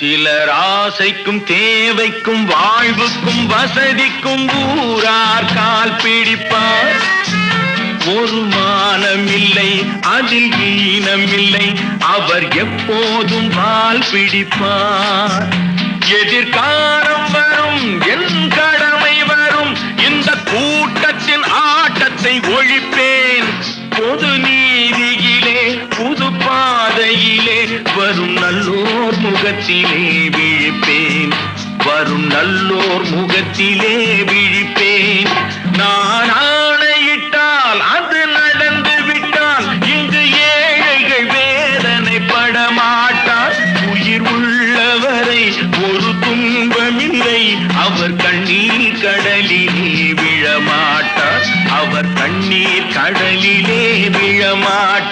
சிலர் ஆசைக்கும் தேவைக்கும் வாழ்வுக்கும் வசதிக்கும் ஊரார் கால் பிடிப்பார். ஒரு மானம் இல்லை அதில் ஈனம் இல்லை அவர் எப்போதும் வால் பிடிப்பார். எதிர்காலம் வரும் என் கடமை வரும் இந்த கூட்டத்தின் ஆட்டத்தை ஒழிப்பேன். பொது நீதி பாதையிலே வரும் நல்லோர் முகத்திலே விழிப்பேன். வரும் நல்லோர் முகத்திலே விழிப்பேன். நான் ஆணையிட்டால் அது நடந்து விட்டால் இங்கு ஏழைகள் வேதனை படமாட்டார். உயிர் உள்ளவரை ஒரு துன்பமில்லை அவர் கண்ணீர் கடலிலே விழமாட்டார். அவர் கண்ணீர் கடலிலே விழமாட்டார்.